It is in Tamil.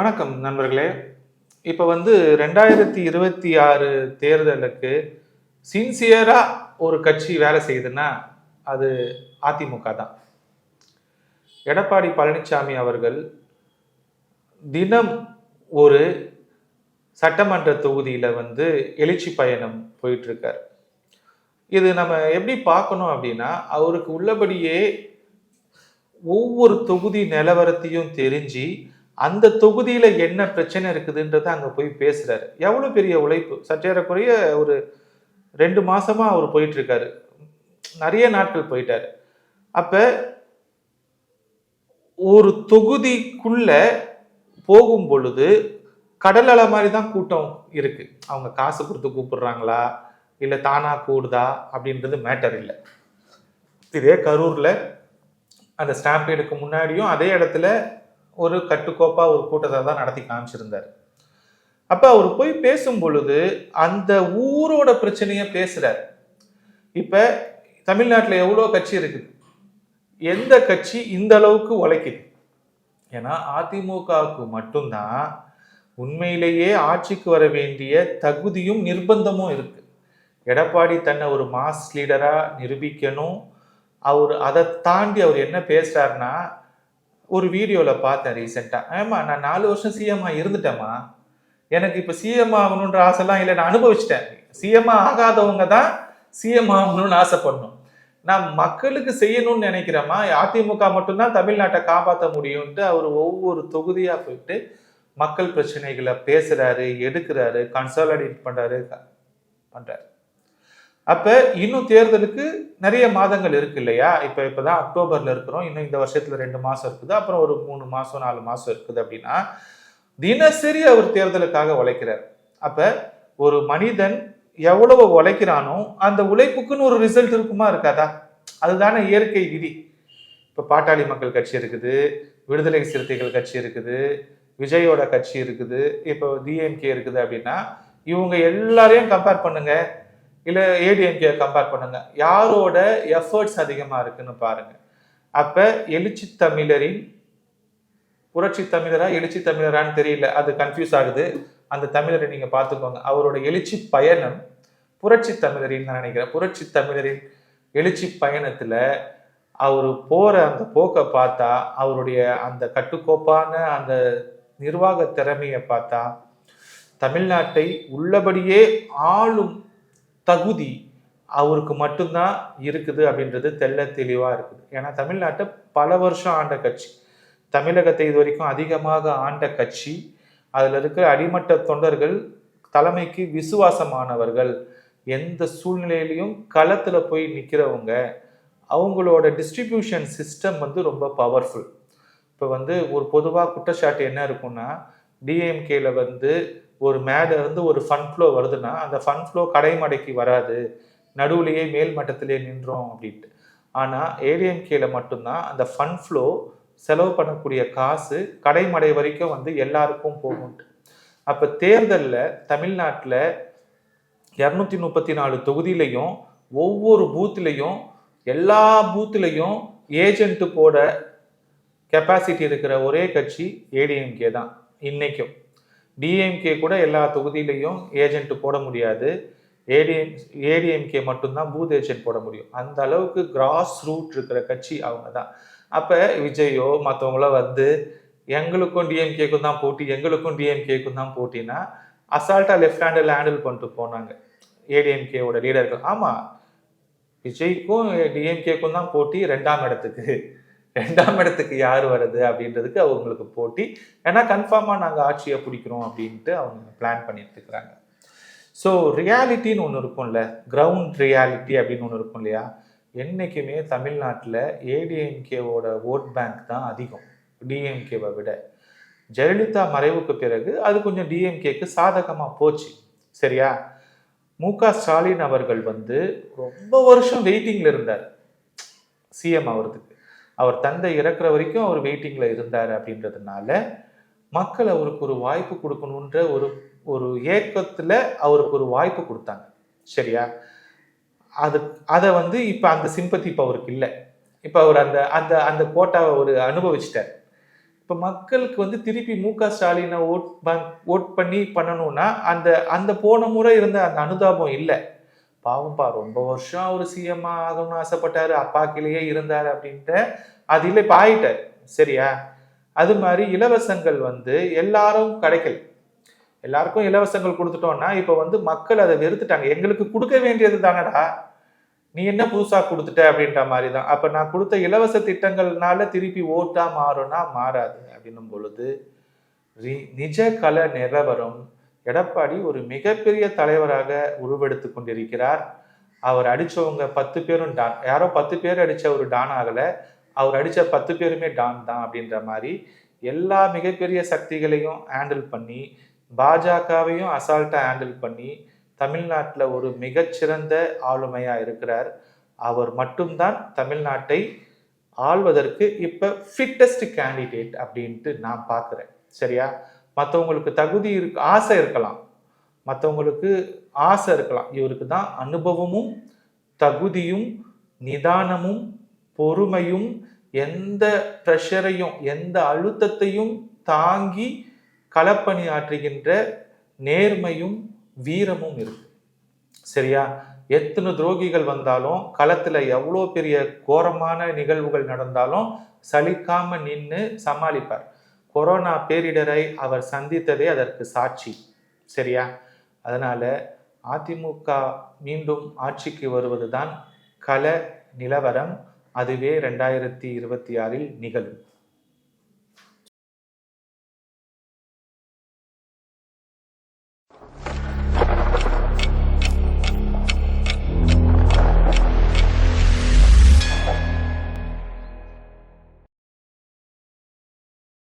வணக்கம் நண்பர்களே. இப்போ வந்து ரெண்டாயிரத்தி இருபத்தி ஆறு தேர்தலுக்கு சின்சியராக ஒரு கட்சி வேலை செய்யுதுன்னா அது அதிமுக தான். எடப்பாடி பழனிசாமி அவர்கள் தினம் ஒரு சட்டமன்ற தொகுதியில் வந்து எழுச்சி பயணம் போயிட்டுருக்கார். இது நம்ம எப்படி பார்க்கணும் அப்படின்னா அவருக்கு உள்ளபடியே ஒவ்வொரு தொகுதி நிலவரத்தையும் தெரிஞ்சு அந்த தொகுதியில் என்ன பிரச்சனை இருக்குதுன்றத அங்கே போய் பேசுகிறாரு எவ்வளோ பெரிய உழைப்பு? சற்றேறக்குறைய ஒரு ரெண்டு மாதமாக அவர் போயிட்டுருக்காரு. நிறைய நாட்கள் போயிட்டார். அப்போ ஒரு தொகுதிக்குள்ள போகும் பொழுது கடல் மாதிரி தான் கூட்டம் இருக்குது அவங்க காசு கொடுத்து கூப்பிடுறாங்களா? இல்லை தானாக கூடுதா? அப்படின்றது மேட்டர் இல்லை. இதே கரூரில் அந்த ஸ்டாம்பேடுக்கு முன்னாடியும் அதே இடத்துல ஒரு கட்டுக்கோப்பாக ஒரு கூட்டத்தை தான் நடத்தி காமிச்சிருந்தார். அப்போ அவர் போய் பேசும் பொழுது அந்த ஊரோட பிரச்சனையை பேசுகிறார் இப்போ தமிழ்நாட்டில் எவ்வளோ கட்சி இருக்குது? எந்த கட்சி இந்த அளவுக்கு உழைக்குது? ஏன்னா அதிமுகவுக்கு மட்டும்தான் உண்மையிலேயே ஆட்சிக்கு வர வேண்டிய தகுதியும் நிர்பந்தமும் இருக்குது எடப்பாடி தன்னை ஒரு மாஸ் லீடராக நிரூபிக்கணும். அவர் அதை தாண்டி அவர் என்ன பேசுகிறாருன்னா ஒரு வீடியோவில் பார்த்தேன் ரீசெண்டாக ஆமா நான் நாலு வருஷம் சிஎம்ஆ இருந்துட்டேம்மா. எனக்கு இப்போ சிஎம் ஆகணுன்ற ஆசைலாம் இல்லை நான் அனுபவிச்சிட்டேன். சிஎம் ஆகாதவங்க தான் சிஎம் ஆகணும்னு ஆசைப்படணும். நான் மக்களுக்கு செய்யணும்னு நினைக்கிறேம்மா. அதிமுக மட்டும்தான் தமிழ்நாட்டை காப்பாற்ற முடியும்ட்டு அவர் ஒவ்வொரு தொகுதியாக போயிட்டு மக்கள் பிரச்சனைகளை பேசுகிறாரு எடுக்கிறாரு கன்சாலிடேட் பண்ணுறாரு பண்ணுறாரு அப்போ இன்னும் தேர்தலுக்கு நிறைய மாதங்கள் இருக்கு இல்லையா? இப்போ இப்போ தான் அக்டோபரில் இருக்கிறோம். இன்னும் இந்த வருஷத்தில் ரெண்டு மாதம் இருக்குது. அப்புறம் ஒரு மூணு மாதம் நாலு மாதம் இருக்குது அப்படின்னா தினசரி அவர் தேர்தலுக்காக உழைக்கிறார். அப்போ ஒரு மனிதன் எவ்வளவு உழைக்கிறானோ அந்த உழைப்புக்குன்னு ஒரு ரிசல்ட் இருக்குமா இருக்காதா? அதுதானே இயற்கை விதி. இப்போ பாட்டாளி மக்கள் கட்சி இருக்குது விடுதலை சிறுத்தைகள் கட்சி இருக்குது விஜயோட கட்சி இருக்குது இப்போ டிஎம்கே இருக்குது அப்படின்னா இவங்க எல்லாரையும் கம்பேர் பண்ணுங்கள் இல்லை ஏடிஎம்கே கம்பேர் பண்ணுங்க. யாரோட எஃபர்ட்ஸ் அதிகமாக இருக்குன்னு பாருங்க. அப்போ எழுச்சி தமிழரின் புரட்சி தமிழரா எழுச்சி தமிழரான்னு தெரியல. அது கன்ஃபியூஸ் ஆகுது. அந்த தமிழரை நீங்கள் பார்த்துக்கோங்க. அவரோட எழுச்சி பயணம் புரட்சி தமிழரின் நான் நினைக்கிறேன். புரட்சி தமிழரின் எழுச்சி பயணத்தில் அவர் போகிற அந்த போக்கை பார்த்தா அவருடைய அந்த கட்டுக்கோப்பான அந்த நிர்வாக திறமையை பார்த்தா தமிழ்நாட்டை உள்ளபடியே ஆளும் தகுதி அவருக்கு மட்டும்தான் இருக்குது அப்படின்றது தெள்ள தெளிவாக இருக்குது. ஏன்னா தமிழ்நாட்டை பல வருஷம் ஆண்ட கட்சி. தமிழகத்தை இது வரைக்கும் அதிகமாக ஆண்ட கட்சி. அதில் இருக்கிற அடிமட்ட தொண்டர்கள் தலைமைக்கு விசுவாசமானவர்கள் எந்த சூழ்நிலையிலையும் களத்தில் போய் நிற்கிறவங்க அவங்களோட டிஸ்ட்ரிபியூஷன் சிஸ்டம் வந்து ரொம்ப பவர்ஃபுல் இப்போ வந்து ஒரு பொதுவாக குற்றச்சாட்டு என்ன இருக்குன்னா டிஎம்கேல வந்து ஒரு மேலே இருந்து ஒரு ஃபன் ஃப்ளோ வருதுன்னா அந்த ஃபன் ஃப்ளோ கடைமடைக்கு வராது. நடுவுலையே மேல் மட்டத்திலே நின்றோம் அப்படின்ட்டு. ஆனால் ஏடிஎம்கேல மட்டும்தான் அந்த ஃபன் ஃப்ளோ செலவு பண்ணக்கூடிய காசு கடைமடை வரைக்கும் வந்து எல்லாருக்கும் போகும்ட்டு. அப்போ தேர்தலில் தமிழ்நாட்டில் இரநூத்தி முப்பத்தி நாலு தொகுதியிலையும் ஒவ்வொரு பூத்துலேயும் எல்லா பூத்துலேயும் ஏஜென்ட்டு போட கெப்பாசிட்டி இருக்கிற ஒரே கட்சி ஏடிஎம்கே தான் இன்றைக்கும் டிஎம்கே கூட எல்லா தொகுதியிலையும் ஏஜென்ட் போட முடியாது. ஏடிஎம் ஏடிஎம்கே மட்டும்தான் பூத் ஏஜென்ட் போட முடியும். அந்த அளவுக்கு கிராஸ் ரூட் இருக்கிற கட்சி அவங்க தான் அப்போ விஜயோ மற்றவங்களோ வந்து எங்களுக்கும் டிஎம்கேக்கும் தான் போட்டி எங்களுக்கும் டிஎம்கேக்கும் தான் போட்டினா அசால்ட்டாக லெஃப்ட் ஹேண்டில் ஹேண்டில் பண்ணிட்டு போனாங்க. ஏடிஎம்கேவோட லீடர்கள் ஆமாம் விஜய்க்கும் டிஎம்கேக்கும் தான் போட்டி ரெண்டாம் இடத்துக்கு. ரெண்டாம் இடத்துக்கு யார் வருது அப்படின்றதுக்கு அவங்களுக்கு போட்டி. ஏன்னா கன்ஃபார்மாக நாங்கள் ஆட்சியை பிடிக்கிறோம் அப்படின்ட்டு அவங்க பிளான் பண்ணிட்டு இருக்கிறாங்க ஸோ ரியாலிட்டின்னு ஒன்று இருக்கும்ல. கிரவுண்ட் ரியாலிட்டி அப்படின்னு ஒன்று இருக்கும் இல்லையா? என்றைக்குமே தமிழ்நாட்டில் ஏடிஎம்கேவோட ஓட் பேங்க் தான் அதிகம். டிஎம்கேவை விட. ஜெயலலிதா மறைவுக்கு பிறகு அது கொஞ்சம் டிஎம்கேக்கு சாதகமாக போச்சு. சரியா? மு க ஸ்டாலின் அவர்கள் வந்து ரொம்ப வருஷம் வெயிட்டிங்கில் இருந்தார். சிஎம் ஆகிறதுக்கு அவர் தந்தை இறக்குற வரைக்கும் அவர் வெயிட்டிங்கில் இருந்தார் அப்படின்றதுனால மக்கள் அவருக்கு ஒரு வாய்ப்பு கொடுக்கணுன்ற ஒரு ஒரு ஏக்கத்தில் அவருக்கு ஒரு வாய்ப்பு கொடுத்தாங்க. சரியா? அது அதை வந்து இப்போ அந்த சிம்பத்தி இப்போ அவருக்கு இல்லை. இப்போ அவர் அந்த அந்த அந்த கோட்டாவை அவர் அனுபவிச்சிட்டார். இப்போ மக்களுக்கு வந்து திருப்பி மு க ஸ்டாலினை ஓட் ஓட் பண்ணி பண்ணணும்னா அந்த அந்த போன முறை இருந்த அந்த அனுதாபம் இல்லை. பாவம்பா ரொம்ப வருஷம் அவர் சிஎம் ஆகணும்னு ஆசைப்பட்டாரு. அப்பா இருந்தார் அப்படின்ட்டு. அது இல்லை இப்போ ஆயிட்டார். சரியா? அது மாதிரி இலவசங்கள் வந்து எல்லாரும் கிடைக்கல. எல்லாருக்கும் இலவசங்கள் கொடுத்துட்டோம்னா இப்போ வந்து மக்கள் அதை வெறுத்துட்டாங்க. எங்களுக்கு கொடுக்க வேண்டியது தானடா. நீ என்ன புதுசாக கொடுத்துட்ட அப்படின்ற மாதிரி தான் அப்போ நான் கொடுத்த இலவச திட்டங்கள்னால திருப்பி ஓட்டாக மாறும்னா மாறாது. அப்படின்னும் பொழுது நிஜ கல நிலவரம் எடப்பாடி ஒரு மிகப்பெரிய தலைவராக உருவெடுத்து கொண்டிருக்கிறார். அவர் அடித்தவங்க பத்து பேரும் டான் யாரோ பத்து பேர் அடித்த ஒரு டான் ஆகலை. அவர் அடித்த பத்து பேருமே டான் தான் அப்படின்ற மாதிரி எல்லா மிகப்பெரிய சக்திகளையும் ஹேண்டில் பண்ணி பாஜகவையும் அசால்ட்டாக ஹேண்டில் பண்ணி தமிழ்நாட்டில் ஒரு மிகச்சிறந்த ஆளுமையாக இருக்கிறார். அவர் மட்டும்தான் தமிழ்நாட்டை ஆள்வதற்கு இப்போ ஃபிட்டஸ்ட் கேண்டிடேட் அப்படின்ட்டு நான் பார்க்குறேன். சரியா? மற்றவங்களுக்கு தகுதி இருக்கு ஆசை இருக்கலாம். மற்றவங்களுக்கு ஆசை இருக்கலாம். இவருக்கு தான் அனுபவமும் தகுதியும் நிதானமும் பொறுமையும் எந்த ப்ரெஷரையும் எந்த அழுத்தத்தையும் தாங்கி களப்பணியாற்றுகின்ற நேர்மையும் வீரமும் இருக்கு. சரியா? எத்தனை துரோகிகள் வந்தாலும் களத்தில் எவ்வளோ பெரிய கோரமான நிகழ்வுகள் நடந்தாலும் சலிக்காம நின்று சமாளிப்பார். கொரோனா பேரிடரை அவர் சந்தித்ததே அதற்கு சாட்சி. சரியா? அதனால் அதிமுக மீண்டும் ஆட்சிக்கு வருவதுதான் கல நிலவரம். அதுவே ரெண்டாயிரத்தி இருபத்தி ஆறில் நிகழும்.